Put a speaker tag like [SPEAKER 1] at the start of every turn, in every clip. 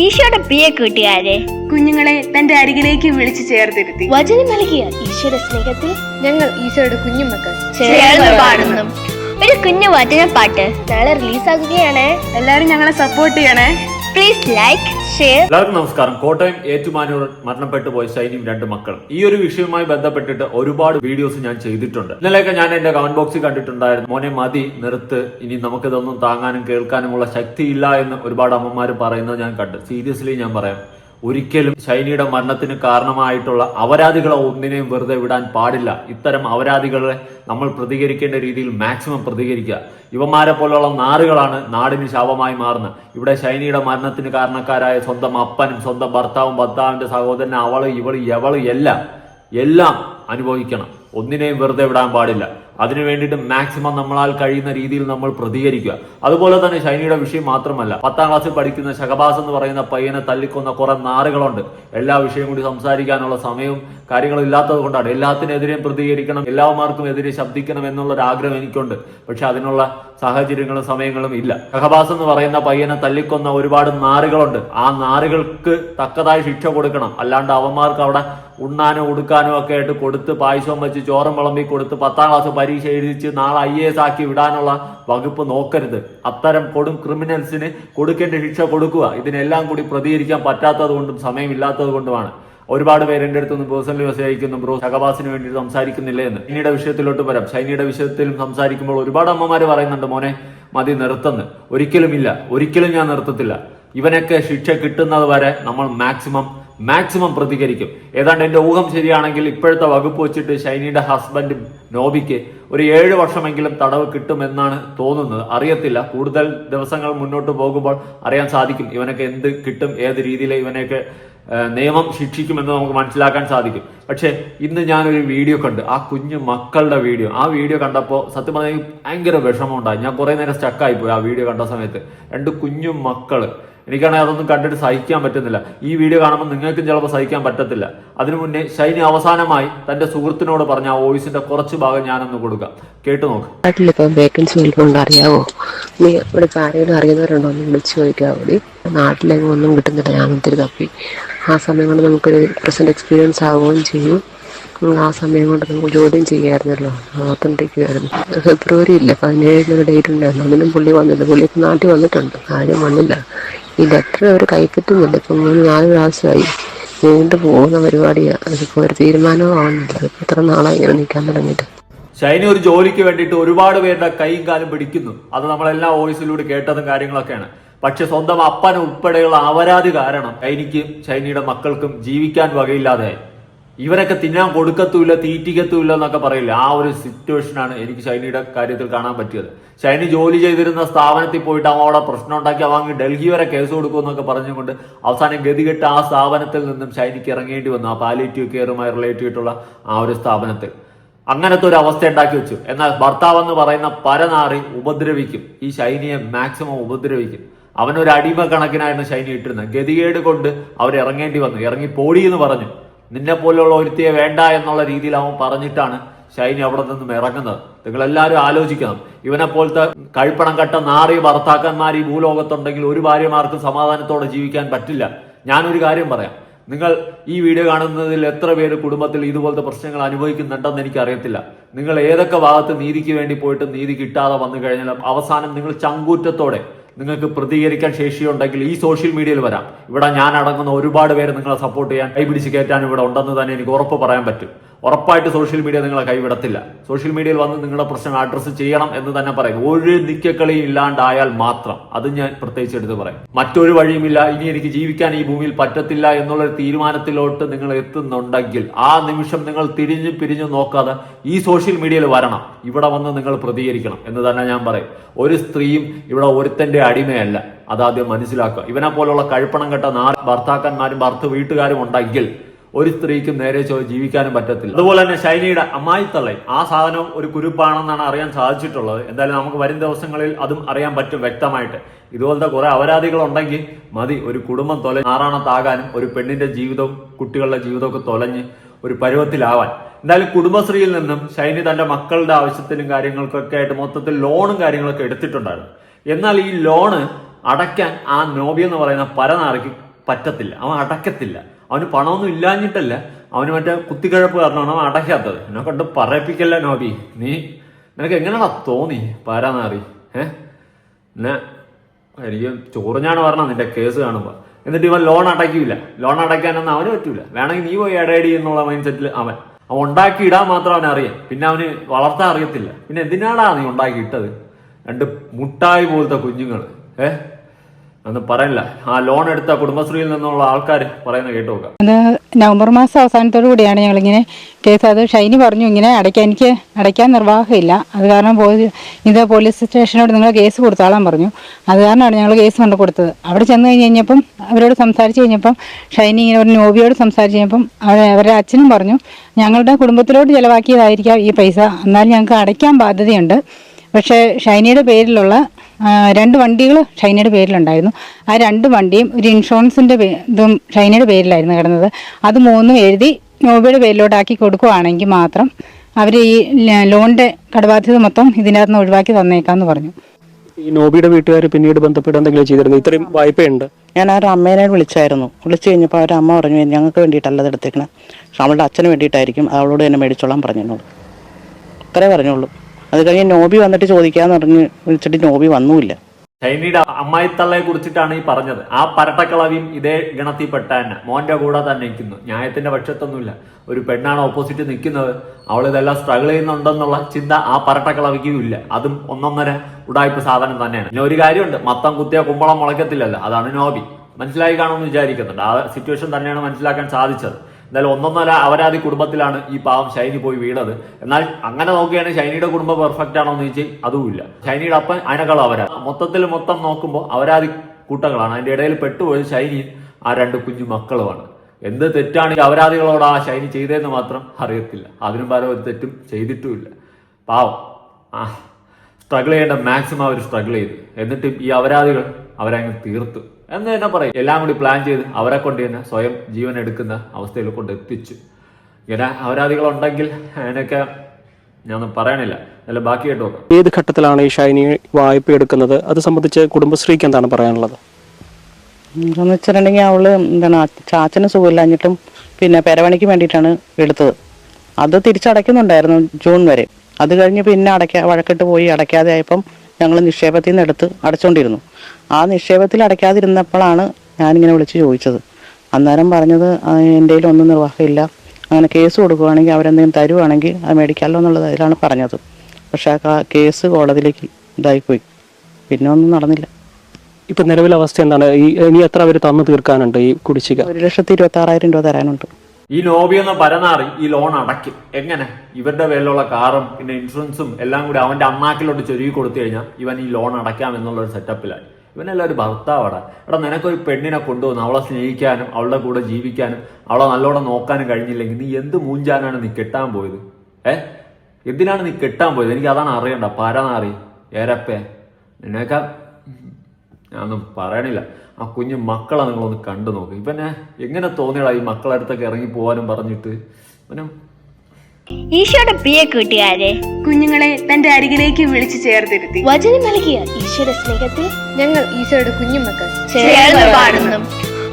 [SPEAKER 1] ഈശോയുടെ പ്രിയ കൂട്ടുകാരെ.
[SPEAKER 2] കുഞ്ഞുങ്ങളെ തന്റെ അരികിലേക്ക് വിളിച്ചു ചേർത്തിരുത്തി.
[SPEAKER 1] വചനം നൽകിയ ഈശോയുടെ സ്നേഹത്തിൽ
[SPEAKER 3] ഞങ്ങൾ ഈശോയുടെ കുഞ്ഞുമക്കൾ
[SPEAKER 1] ചേർന്ന് പാടുന്നു. ഒരു കുഞ്ഞു വചന പാട്ട് നാളെ റിലീസാകുകയാണ്.
[SPEAKER 2] എല്ലാരും ഞങ്ങളെ സപ്പോർട്ട് ചെയ്യണേ.
[SPEAKER 1] പ്ലീസ് ലൈക്ക് ഷെയർ
[SPEAKER 4] എല്ലാവർക്കും നമസ്കാരം. കോട്ടയം ഏറ്റുമാനൂർ മരണപ്പെട്ടു പോയ ഷൈനിയും രണ്ട് മക്കളും. ഈ ഒരു വിഷയവുമായി ബന്ധപ്പെട്ടിട്ട് ഒരുപാട് വീഡിയോസ് ഞാൻ ചെയ്തിട്ടുണ്ട്. ഇന്നലെയൊക്കെ ഞാൻ എന്റെ കമന്റ് ബോക്സിൽ കണ്ടിട്ടുണ്ടായിരുന്നു. മോനെ മതി നിർത്ത്. ഇനി നമുക്കിതൊന്നും താങ്ങാനും കേൾക്കാനുമുള്ള ശക്തിയില്ല എന്ന് ഒരുപാട് അമ്മമാർ പറയുന്നത് ഞാൻ കണ്ടു. സീരിയസ്ലി ഞാൻ പറയാം. ഒരിക്കലും ഷൈനിയുടെ മരണത്തിന് കാരണമായിട്ടുള്ള അപരാധികളെ ഒന്നിനെയും വെറുതെ വിടാൻ പാടില്ല. ഇത്തരം അപരാധികളെ നമ്മൾ പ്രതികരിക്കേണ്ട രീതിയിൽ മാക്സിമം പ്രതികരിക്കുക. ഇവന്മാരെ പോലുള്ള നാറുകളാണ് നാടിന് ശാപമായി മാറുന്നത്. ഇവിടെ ഷൈനിയുടെ മരണത്തിന് കാരണക്കാരായ സ്വന്തം അപ്പനും സ്വന്തം ഭർത്താവും ഭർത്താവിന്റെ സഹോദരൻ അവൾ ഇവൾ എവൾ എല്ലാം എല്ലാം അനുഭവിക്കണം. ഒന്നിനെയും വെറുതെ വിടാൻ പാടില്ല. അതിനു വേണ്ടിയിട്ട് മാക്സിമം നമ്മളാൽ കഴിയുന്ന രീതിയിൽ നമ്മൾ പ്രതികരിക്കുക. അതുപോലെ തന്നെ ഷൈനിയുടെ വിഷയം മാത്രമല്ല പത്താം ക്ലാസ്സിൽ പഠിക്കുന്ന ശകബാസ് എന്ന് പറയുന്ന പയ്യനെ തല്ലിക്കൊന്ന കുറെ നാറുകളുണ്ട്. എല്ലാ വിഷയവും കൂടി സംസാരിക്കാനുള്ള സമയവും കാര്യങ്ങളും ഇല്ലാത്തത് കൊണ്ടാണ്. എല്ലാത്തിനെതിരെയും പ്രതികരിക്കണം എല്ലാവർക്കും എതിരെ ശബ്ദിക്കണം എന്നുള്ള ഒരു ആഗ്രഹം എനിക്കുണ്ട്. പക്ഷെ അതിനുള്ള സാഹചര്യങ്ങളും സമയങ്ങളും ഇല്ല. ഷഹബാസ് എന്ന് പറയുന്ന പയ്യനെ തല്ലിക്കൊന്ന ഒരുപാട് നാറുകളുണ്ട്. ആ നാറുകൾക്ക് തക്കതായ ശിക്ഷ കൊടുക്കണം. അല്ലാണ്ട് അവന്മാർക്ക് അവിടെ ഉണ്ണാനോ ഉടുക്കാനോ ഒക്കെ ആയിട്ട് കൊടുത്ത് പായസവും വെച്ച് ചോറും വിളമ്പി കൊടുത്ത് പത്താം ക്ലാസ് പരീക്ഷ എഴുതിച്ച് നാളെ ഐ എസ് ആക്കി വിടാനുള്ള വകുപ്പ് നോക്കരുത്. അത്തരം കൊടും ക്രിമിനൽസിന് കൊടുക്കേണ്ട ശിക്ഷ കൊടുക്കുക. ഇതിനെല്ലാം കൂടി പ്രതികരിക്കാൻ പറ്റാത്തത് കൊണ്ടും സമയമില്ലാത്തത് കൊണ്ടുമാണ്. ഒരുപാട് പേര് എന്റെ അടുത്തൊന്നും പേഴ്സണലി മെസ്സേജ് അയക്കുന്നു. ബ്രോ ശകബാസിന് വേണ്ടി സംസാരിക്കുന്നില്ല എന്ന്. ഷൈനിയുടെ വിഷയത്തിലോട്ട് വരാം. ഷൈനിയുടെ വിഷയത്തിലും സംസാരിക്കുമ്പോൾ ഒരുപാട് അമ്മമാര് പറയുന്നുണ്ട് മോനെ മതി നിർത്തുന്നു. ഒരിക്കലും ഇല്ല ഒരിക്കലും ഞാൻ നിർത്തത്തില്ല. ഇവനൊക്കെ ശിക്ഷ കിട്ടുന്നത് വരെ നമ്മൾ മാക്സിമം മാക്സിമം പ്രതികരിക്കും. ഏതാണ്ട് എന്റെ ഊഹം ശരിയാണെങ്കിൽ ഇപ്പോഴത്തെ വകുപ്പ് വെച്ചിട്ട് ഷൈനിയുടെ ഹസ്ബൻഡ് നോബിക്ക് ഒരു ഏഴ് വർഷമെങ്കിലും തടവ് കിട്ടുമെന്നാണ് തോന്നുന്നത്. അറിയത്തില്ല. കൂടുതൽ ദിവസങ്ങൾ മുന്നോട്ട് പോകുമ്പോൾ അറിയാൻ സാധിക്കും ഇവനൊക്കെ എന്ത് കിട്ടും ഏത് രീതിയിൽ ഇവനെയൊക്കെ നിയമം ശിക്ഷിക്കുമെന്ന് നമുക്ക് മനസ്സിലാക്കാൻ സാധിക്കും. പക്ഷെ ഇന്ന് ഞാനൊരു വീഡിയോ കണ്ട് ആ കുഞ്ഞു മക്കളുടെ വീഡിയോ. ആ വീഡിയോ കണ്ടപ്പോൾ സത്യം പറഞ്ഞാൽ ഭയങ്കര വിഷമമുണ്ടായി. ഞാൻ കുറേ നേരം സ്റ്റക്കായി പോയി ആ വീഡിയോ കണ്ട സമയത്ത്. രണ്ട് കുഞ്ഞു മക്കൾ എനിക്കാണെങ്കിൽ അതൊന്നും കണ്ടിട്ട് സഹിക്കാൻ പറ്റുന്നില്ല. ഈ വീഡിയോ കാണുമ്പോൾ നിങ്ങൾക്കും ചിലപ്പോൾ സഹിക്കാൻ പറ്റത്തില്ല. അതിനു മുന്നേ ഷൈനി അവസാനമായി തന്റെ സുഹൃത്തിനോട് പറഞ്ഞ ആ വോയിസിന്റെ കുറച്ച് ഭാഗം ഞാനൊന്ന് കൊടുക്കാം. കേട്ടു നോക്ക്.
[SPEAKER 5] വേക്കൻസി വല്ലതും അറിയാവോ? നീ ഇവിടെ ആരെങ്കിലും അറിയുന്നവരുണ്ടോ? എന്ന് വിളിച്ചു ചോദിക്കാൻ മതി നാട്ടിലെങ്ങും ഒന്നും കിട്ടുന്നില്ല. ഞാൻ ഒത്തിരി തപ്പി. ആ സമയം കൊണ്ട് നമുക്കൊരു പ്രസന്റ് എക്സ്പീരിയൻസ് ആവുകയും ചെയ്യും. ആ സമയം കൊണ്ട് നമുക്ക് ജോലിയും ചെയ്യായിരുന്നല്ലോ. ഇല്ല പതിനേഴിന് ഒരു ഡേറ്റ് ഉണ്ടായിരുന്നു. അതിനും പുള്ളി വന്നില്ല. പുള്ളി ഇപ്പം നാട്ടിൽ വന്നിട്ടുണ്ട്. ആരും വന്നില്ല. ഈ ലെറ്റർ അവർ കൈപ്പറ്റുന്നില്ല. ഇപ്പം മൂന്ന് നാല് പ്രാവശ്യമായി നീണ്ടു പോകുന്ന പരിപാടിയാണ് അതിപ്പോൾ ഒരു തീരുമാനവും ആവുന്നില്ല. അതിപ്പോൾ ഇത്ര നാളായി ഇങ്ങനെ നിൽക്കാൻ തുടങ്ങിയിട്ട്?
[SPEAKER 4] ഷൈനി ഒരു ജോലിക്ക് വേണ്ടിയിട്ട് ഒരുപാട് പേരുടെ കൈയും കാലും പിടിക്കുന്നു. അത് നമ്മളെല്ലാം ഓഫീസിലൂടെ കേട്ടതും കാര്യങ്ങളൊക്കെയാണ്. പക്ഷെ സ്വന്തം അപ്പൻ ഉൾപ്പെടെയുള്ള അപരാധി കാരണം ചൈനയ്ക്കും ചൈനയുടെ മക്കൾക്കും ജീവിക്കാൻ വകയില്ലാതെ ഇവരൊക്കെ തിന്നാൻ കൊടുക്കത്തുമില്ല തീറ്റിക്കത്തുമില്ല എന്നൊക്കെ പറയില്ല? ആ ഒരു സിറ്റുവേഷനാണ് എനിക്ക് ചൈനയുടെ കാര്യത്തിൽ കാണാൻ പറ്റിയത്. ചൈന ജോലി ചെയ്തിരുന്ന സ്ഥാപനത്തിൽ പോയിട്ട് അവൻ അവിടെ പ്രശ്നം ഉണ്ടാക്കി അവൻ ഡൽഹി വരെ കേസ് കൊടുക്കുമെന്നൊക്കെ പറഞ്ഞുകൊണ്ട് അവസാനം ഗതികെട്ട് ആ സ്ഥാപനത്തിൽ നിന്നും ചൈനയ്ക്ക് ഇറങ്ങേണ്ടി വന്നു ആ പാലിറ്റീവ് കെയറുമായി റിലേറ്റ് ചെയ്തിട്ടുള്ള ആ ഒരു സ്ഥാപനത്തിൽ. അങ്ങനത്തെ ഒരു അവസ്ഥ ഉണ്ടാക്കി വെച്ചു. എന്നാൽ ഭർത്താവ് എന്ന് പറയുന്ന പരനാറി ഉപദ്രവിക്കും. ഈ ശൈനിയെ മാക്സിമം ഉപദ്രവിക്കും. അവനൊരു അടിമ കണക്കിനായിരുന്നു ശൈനി ഇട്ടിരുന്നത്. ഗതികേട് കൊണ്ട് അവർ ഇറങ്ങേണ്ടി വന്നു. ഇറങ്ങി പോടി എന്ന് പറഞ്ഞു. നിന്നെ പോലെയുള്ള ഒരുത്തിയെ വേണ്ട എന്നുള്ള രീതിയിൽ അവൻ പറഞ്ഞിട്ടാണ് ഷൈനി അവിടെ നിന്നും ഇറങ്ങുന്നത്. നിങ്ങൾ എല്ലാവരും ആലോചിക്കണം. ഇവനെ പോലത്തെ കഴിപ്പണം കട്ട നാറിയ ഭർത്താക്കന്മാർ ഈ ഭൂലോകത്തുണ്ടെങ്കിൽ ഒരു ഭാര്യമാർക്കും സമാധാനത്തോടെ ജീവിക്കാൻ പറ്റില്ല. ഞാനൊരു കാര്യം പറയാം. നിങ്ങൾ ഈ വീഡിയോ കാണുന്നതിൽ എത്ര പേര് കുടുംബത്തിൽ ഇതുപോലത്തെ പ്രശ്നങ്ങൾ അനുഭവിക്കുന്നുണ്ടെന്ന് എനിക്ക് അറിയത്തില്ല നിങ്ങൾ ഏതൊക്കെ ഭാഗത്ത് നീതിക്ക് വേണ്ടി പോയിട്ട് നീതി കിട്ടാതെ വന്നു കഴിഞ്ഞാൽ അവസാനം നിങ്ങൾ ചങ്കൂറ്റത്തോടെ നിങ്ങൾക്ക് പ്രതികരിക്കാൻ ശേഷിയുണ്ടെങ്കിൽ ഈ സോഷ്യൽ മീഡിയയിൽ വരാം. ഇവിടെ ഞാൻ അടങ്ങുന്ന ഒരുപാട് പേര് നിങ്ങളെ സപ്പോർട്ട് ചെയ്യാൻ കൈപിടിച്ച് കയറ്റാൻ ഇവിടെ ഉണ്ടെന്ന് തന്നെ എനിക്ക് ഉറപ്പ് പറയാൻ പറ്റും. ഉറപ്പായിട്ട് സോഷ്യൽ മീഡിയ നിങ്ങളെ കൈവിടത്തില്ല. സോഷ്യൽ മീഡിയയിൽ വന്ന് നിങ്ങളുടെ പ്രശ്നം അഡ്രസ്സ് ചെയ്യണം എന്ന് തന്നെ പറയും ഒരു നിക്കക്കളി ഇല്ലാണ്ടായാൽ മാത്രം. അത് ഞാൻ പ്രത്യേകിച്ച് എടുത്ത് പറയും. മറ്റൊരു വഴിയുമില്ല. ഇനി എനിക്ക് ജീവിക്കാൻ ഈ ഭൂമിയിൽ പറ്റത്തില്ല എന്നുള്ള തീരുമാനത്തിലോട്ട് നിങ്ങൾ എത്തുന്നുണ്ടെങ്കിൽ ആ നിമിഷം നിങ്ങൾ തിരിഞ്ഞു പിരിഞ്ഞു നോക്കാതെ ഈ സോഷ്യൽ മീഡിയയിൽ വരണം. ഇവിടെ വന്ന് നിങ്ങൾ പ്രതികരിക്കണം എന്ന് തന്നെ ഞാൻ പറയും. ഒരു സ്ത്രീയും ഇവിടെ ഒരുത്തന്റെ അടിമയല്ല. അതാദ്യം മനസ്സിലാക്കുക. ഇവനെ പോലുള്ള കഴുപ്പണം കെട്ട നാല് ഭർത്താക്കന്മാരും ഭർത്ത വീട്ടുകാരും ഉണ്ടെങ്കിൽ ഒരു സ്ത്രീക്കും നേരെ ചൊവ്വെ ജീവിക്കാനും പറ്റത്തില്ല. അതുപോലെ തന്നെ ശൈലിയുടെ അമ്മായിത്തള്ളൈ ആ സാധനം ഒരു കുരുപ്പാണെന്നാണ് അറിയാൻ സാധിച്ചിട്ടുള്ളത്. എന്തായാലും നമുക്ക് വരും ദിവസങ്ങളിൽ അതും അറിയാൻ പറ്റും വ്യക്തമായിട്ട്. ഇതുപോലത്തെ കുറെ അപരാധികൾ ഉണ്ടെങ്കിൽ മതി. ഒരു കുടുംബം തൊല ആറാണത്താകാനും ഒരു പെണ്ണിന്റെ ജീവിതവും കുട്ടികളുടെ ജീവിതമൊക്കെ തൊലഞ്ഞ് ഒരു പരുവത്തിലാവാൻ. എന്തായാലും കുടുംബശ്രീയിൽ നിന്നും ഷൈനി തന്റെ മക്കളുടെ ആവശ്യത്തിനും കാര്യങ്ങൾക്കൊക്കെ ആയിട്ട് മൊത്തത്തിൽ ലോണും കാര്യങ്ങളൊക്കെ എടുത്തിട്ടുണ്ടായിരുന്നു. എന്നാൽ ഈ ലോണ് അടയ്ക്കാൻ ആ നോബി എന്ന് പറയുന്ന പരനാറിക്ക് പറ്റത്തില്ല. അവൻ അടയ്ക്കത്തില്ല. അവന് പണമൊന്നും ഇല്ലാഞ്ഞിട്ടല്ല. അവന് മറ്റേ കുത്തിക്കഴപ്പ് കാരണമാണ് അവൻ അടയ്ക്കാത്തത്. എന്നെ കൊണ്ട് പറയിപ്പിക്കല്ല നോബി? നീ നിനക്ക് എങ്ങനെയാണ് തോന്നി? പാരാനാറി ഏ? എന്നെ എനിക്ക് ചോറിഞ്ഞാണ് പറഞ്ഞത് നിന്റെ കേസ് കാണുമ്പോൾ എന്നിട്ട് ഇവൻ ലോൺ അടയ്ക്കൂല. ലോൺ അടയ്ക്കാനൊന്നും അവന് പറ്റൂല. വേണമെങ്കിൽ നീ പോയി ഇടയടി എന്നുള്ള മൈൻഡ് സെറ്റിൽ അവൻ. അവൻ ഉണ്ടാക്കി ഇടാൻ മാത്രം അവൻ അറിയാം. പിന്നെ അവന് വളർത്താൻ അറിയത്തില്ല. പിന്നെ എന്തിനാടാ നീ ഉണ്ടാക്കി ഇട്ടത്? രണ്ട് മുട്ടായി പോലത്തെ കുഞ്ഞുങ്ങൾ ഏ? ഒന്നും പറയില്ല. ആ ലോൺ എടുത്ത കുടുംബശ്രീയിൽ നിന്നുള്ള ആൾക്കാർ പറയുന്ന
[SPEAKER 6] നവംബർ മാസം അവസാനത്തോടു കൂടിയാണ് ഞങ്ങൾ ഞങ്ങളിങ്ങനെ കേസ്. അത് ഷൈനി പറഞ്ഞു ഇങ്ങനെ അടയ്ക്കാൻ എനിക്ക് അടയ്ക്കാൻ നിർവാഹമില്ല. അത് കാരണം ഇത് പോലീസ് സ്റ്റേഷനോട് നിങ്ങൾ കേസ് കൊടുത്താളാൻ പറഞ്ഞു. അത് കാരണമാണ് ഞങ്ങൾ കേസ് കൊണ്ട് കൊടുത്തത്. അവിടെ ചെന്ന് കഴിഞ്ഞ് കഴിഞ്ഞപ്പം അവരോട് സംസാരിച്ച് കഴിഞ്ഞപ്പം ഷൈനി ഇങ്ങനെ ഒരു നോബിയോട് സംസാരിച്ച് കഴിഞ്ഞപ്പം അവർ അവരുടെ അച്ഛനും പറഞ്ഞു ഞങ്ങളുടെ കുടുംബത്തിലോട്ട് ചിലവാക്കിയതായിരിക്കാം ഈ പൈസ. എന്നാലും ഞങ്ങൾക്ക് അടയ്ക്കാൻ ബാധ്യതയുണ്ട്. പക്ഷേ ഷൈനയുടെ പേരിലുള്ള രണ്ട് വണ്ടികൾ ഷൈനയുടെ പേരിലുണ്ടായിരുന്നു. ആ രണ്ട് വണ്ടിയും ഒരു ഇൻഷുറൻസിന്റെ ഇതും ഷൈനയുടെ പേരിലായിരുന്നു കിടന്നത്. അത് മൂന്നും എഴുതി നോബിയുടെ പേരിലോട്ടാക്കി കൊടുക്കുവാണെങ്കിൽ മാത്രം അവർ ഈ ലോണിന്റെ കടബാധ്യത മൊത്തം ഇതിനകത്ത് നിന്ന് ഒഴിവാക്കി തന്നേക്കാന്ന് പറഞ്ഞു.
[SPEAKER 7] ഈ നോബിയുടെ വീട്ടുകാർ പിന്നീട് ബന്ധപ്പെട്ട് എന്തെങ്കിലും ചെയ്തിരുന്നു? ഇത്രയും വായ്പയുണ്ട്.
[SPEAKER 8] ഞാൻ ആ ഒരു അമ്മേനെ വിളിച്ചായിരുന്നു. വിളിച്ചു കഴിഞ്ഞപ്പോൾ അവർ അമ്മ പറഞ്ഞു ഞങ്ങൾക്ക് വേണ്ടിയിട്ടല്ല അത് എടുത്തേക്കണം. പക്ഷെ അവളുടെ അച്ഛന് വേണ്ടിയിട്ടായിരിക്കും. അവളോട് തന്നെ മേടിച്ചോളാൻ പറഞ്ഞു എന്നോട് അത്രേ പറഞ്ഞോളൂ അത് കഴിഞ്ഞ് നോബി വന്നിട്ട് ചോദിക്കാന്ന് പറഞ്ഞ് വിളിച്ചിട്ട് നോബി വന്നൂല്ല
[SPEAKER 4] ഷൈനിയുടെ അമ്മായിത്തള്ളയെ കുറിച്ചിട്ടാണ് ഈ പറഞ്ഞത്. ആ പരട്ടക്കളവിയും ഇതേ ഗണത്തിൽപ്പെട്ട തന്നെ. മോന്റെ കൂടെ തന്നെ നിൽക്കുന്നു ന്യായത്തിന്റെ പക്ഷത്തൊന്നുമില്ല. ഒരു പെണ്ണാണ് ഓപ്പോസിറ്റ് നിൽക്കുന്നത്. അവൾ ഇതെല്ലാം സ്ട്രഗിൾ ചെയ്യുന്നുണ്ടെന്നുള്ള ചിന്ത ആ പരട്ടക്കളവിക്കും ഇല്ല. അതും ഒന്നൊന്നര ഉടായ്പ സാധനം തന്നെയാണ്. പിന്നെ ഒരു കാര്യമുണ്ട്. മത്തം കുത്തിയ കുമ്പളം മുളയ്ക്കത്തില്ലല്ലോ. അതാണ് നോബി. മനസ്സിലായി കാണുമെന്ന് വിചാരിക്കുന്നുണ്ട്. ആ സിറ്റുവേഷൻ തന്നെയാണ് മനസ്സിലാക്കാൻ സാധിച്ചത്. എന്തായാലും ഒന്നൊന്നര അവരാദി കുടുംബത്തിലാണ് ഈ പാവം ഷൈനി പോയി വീണത്. എന്നാൽ അങ്ങനെ നോക്കുകയാണെങ്കിൽ ഷൈനിയുടെ കുടുംബം പെർഫെക്റ്റ് ആണോ എന്ന് ചോദിച്ചാൽ അതുമില്ല. ഷൈനിയുടെ അപ്പൻ അതിനേക്കാളും അവരാ. മൊത്തത്തിൽ മൊത്തം നോക്കുമ്പോൾ അവരാദി കൂട്ടങ്ങളാണ്. അതിന്റെ ഇടയിൽ പെട്ടുപോയത് ഷൈനി ആ രണ്ട് കുഞ്ഞു മക്കളുമാണ്. എന്ത് തെറ്റാണ് ഈ ആ ഷൈനി ചെയ്തതെന്ന് മാത്രം അറിയത്തില്ല. അതിനും പല ഒരു തെറ്റും ചെയ്തിട്ടുമില്ല. പാവം. ആ സ്ട്രഗിൾ ചെയ്യേണ്ട മാക്സിമം അവർ സ്ട്രഗിൾ ചെയ്തു. എന്നിട്ടും ഈ അപരാധികൾ അവരങ്ങ് തീർത്തു. എന്ന് തന്നെ പറയും? എല്ലാം കൂടി പ്ലാൻ ചെയ്ത് അവരെ കൊണ്ട് തന്നെ സ്വയം ജീവൻ എടുക്കുന്ന അവസ്ഥയിൽ കൊണ്ട് എത്തിച്ചു. ഇങ്ങനെ അപരാധികളുണ്ടെങ്കിൽ അതിനൊക്കെ ഞാനൊന്നും പറയണില്ല. അല്ല ബാക്കി കേട്ടോ
[SPEAKER 7] ഏത് ഘട്ടത്തിലാണ് ഈ ഷൈനി വായ്പ എടുക്കുന്നത്? അത് സംബന്ധിച്ച് കുടുംബശ്രീക്ക് എന്താണ് പറയാനുള്ളത്?
[SPEAKER 8] എന്താണെന്ന് വെച്ചിട്ടുണ്ടെങ്കിൽ അവൾ എന്താണ് ചാച്ചന് സുഖമില്ലാഞ്ഞിട്ടും പിന്നെ പെരവണിക്ക് വേണ്ടിയിട്ടാണ് എടുത്തത്. അത് തിരിച്ചടയ്ക്കുന്നുണ്ടായിരുന്നു ജൂൺ വരെ. അത് കഴിഞ്ഞ് പിന്നെ അടയ്ക്കാ വഴക്കിട്ട് പോയി അടയ്ക്കാതെ ആയപ്പം ഞങ്ങൾ നിക്ഷേപത്തിൽ നിന്ന് എടുത്ത് അടച്ചുകൊണ്ടിരുന്നു ആ നിക്ഷേപത്തിൽ അടയ്ക്കാതിരുന്നപ്പോഴാണ് ഞാനിങ്ങനെ വിളിച്ച് ചോദിച്ചത്. അന്നേരം പറഞ്ഞത് "ആ, എന്റെ ഒന്നും നിർവാഹമില്ല. അങ്ങനെ കേസ് കൊടുക്കുകയാണെങ്കിൽ അവരെന്തെങ്കിലും തരുവാണെങ്കിൽ അത് മേടിക്കാമല്ലോ എന്നുള്ളത് അതിലാണ് പറഞ്ഞത്. പക്ഷേ ആ കേസ് കോടതിയിലേക്ക് ഇതായിപ്പോയി. പിന്നെ ഒന്നും നടന്നില്ല.
[SPEAKER 7] ഇപ്പം നിലവിലെ അവസ്ഥ എന്താണ്? ഈ ഇനി എത്ര അവർ തന്നു തീർക്കാനുണ്ട് ഈ കുടിശ്ശിക?
[SPEAKER 8] ഒരു ലക്ഷത്തി ഇരുപത്തി ആറായിരം രൂപ തരാനുണ്ട്.
[SPEAKER 4] ഈ ലോബി എന്ന പരനാറി ഈ ലോൺ അടയ്ക്കും. എങ്ങനെ? ഇവരുടെ പേരിലുള്ള കാറും പിന്നെ ഇൻഷുറൻസും എല്ലാം കൂടി അവന്റെ അണ്ണാക്കിലോട്ട് ചൊരുക്കി കൊടുത്തു കഴിഞ്ഞാൽ ഇവൻ ഈ ലോൺ അടയ്ക്കാം എന്നുള്ള ഒരു സെറ്റപ്പിലായി ഇവനെല്ലാം ഒരു ഭർത്താവടാ. എടാ നിനക്കൊരു പെണ്ണിനെ കൊണ്ടുവന്ന് അവളെ സ്നേഹിക്കാനും അവളുടെ കൂടെ ജീവിക്കാനും അവളെ നല്ലോണം നോക്കാനും കഴിഞ്ഞില്ലെങ്കിൽ നീ എന്ത് മൂഞ്ചാനാണ് നീ കെട്ടാൻ പോയത്? ഏ? എന്തിനാണ് നീ കെട്ടാൻ പോയത്? എനിക്ക് അതാണ് അറിയണ്ട. പരനാറി ഏരപ്പേ. നിന്നേക്കാ ഞാനൊന്നും പറയണില്ല. ആ കുഞ്ഞു മക്കളെ നിങ്ങളൊന്ന് കണ്ടു നോക്ക്. ഇവനെ എങ്ങനെ തോന്നിയടാ ഈ മക്കളെ അടുത്തൊക്കെ ഇറങ്ങി പോവാനും പറഞ്ഞിട്ട്? ഇവനും
[SPEAKER 1] ഈശോയുടെ പ്രിയ കൂട്ടുകാരെ
[SPEAKER 2] കുഞ്ഞുങ്ങളെ തന്റെ അരികിലേക്ക് വിളിച്ചു ചേർത്തിരുത്തി.
[SPEAKER 1] വചനം നൽകിയ ഈശോയുടെ സ്നേഹത്തിൽ
[SPEAKER 3] ഞങ്ങൾ ഈശോയുടെ കുഞ്ഞുമക്കൾ
[SPEAKER 1] ചേർന്ന് പാടുന്നു.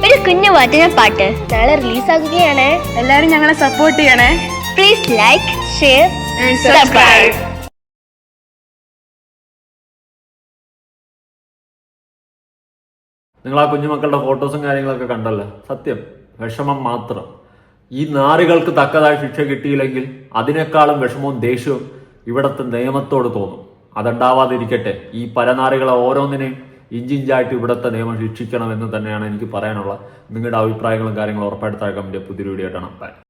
[SPEAKER 1] ഒരു കുഞ്ഞു വചന പാട്ട് നാളെ റിലീസാകുകയാണ്.
[SPEAKER 2] എല്ലാവരും ഞങ്ങളെ സപ്പോർട്ട് ചെയ്യണേ.
[SPEAKER 1] Please like share and subscribe
[SPEAKER 4] നിങ്ങൾ ആ കുഞ്ഞുമക്കളുടെ ഫോട്ടോസും കാര്യങ്ങളൊക്കെ കണ്ടല്ലോ? സത്യം. വിഷമം മാത്രം. ഈ നാറികൾക്ക് തക്കതായ ശിക്ഷ കിട്ടിയില്ലെങ്കിൽ അതിനേക്കാളും വിഷമവും ദേഷ്യവും ഇവിടത്തെ നിയമത്തോട് തോന്നും. അതുണ്ടാവാതിരിക്കട്ടെ. ഈ പരനാറികളെ ഓരോന്നിനെയും ഇഞ്ചിഞ്ചായിട്ട് ഇവിടുത്തെ നിയമം ശിക്ഷിക്കണം എന്ന് തന്നെയാണ് എനിക്ക് പറയാനുള്ള നിങ്ങളുടെ അഭിപ്രായങ്ങളും കാര്യങ്ങളും ഉറപ്പായിട്ട് താഴെ പുതിയ വീഡിയോ ആയിട്ടാണ്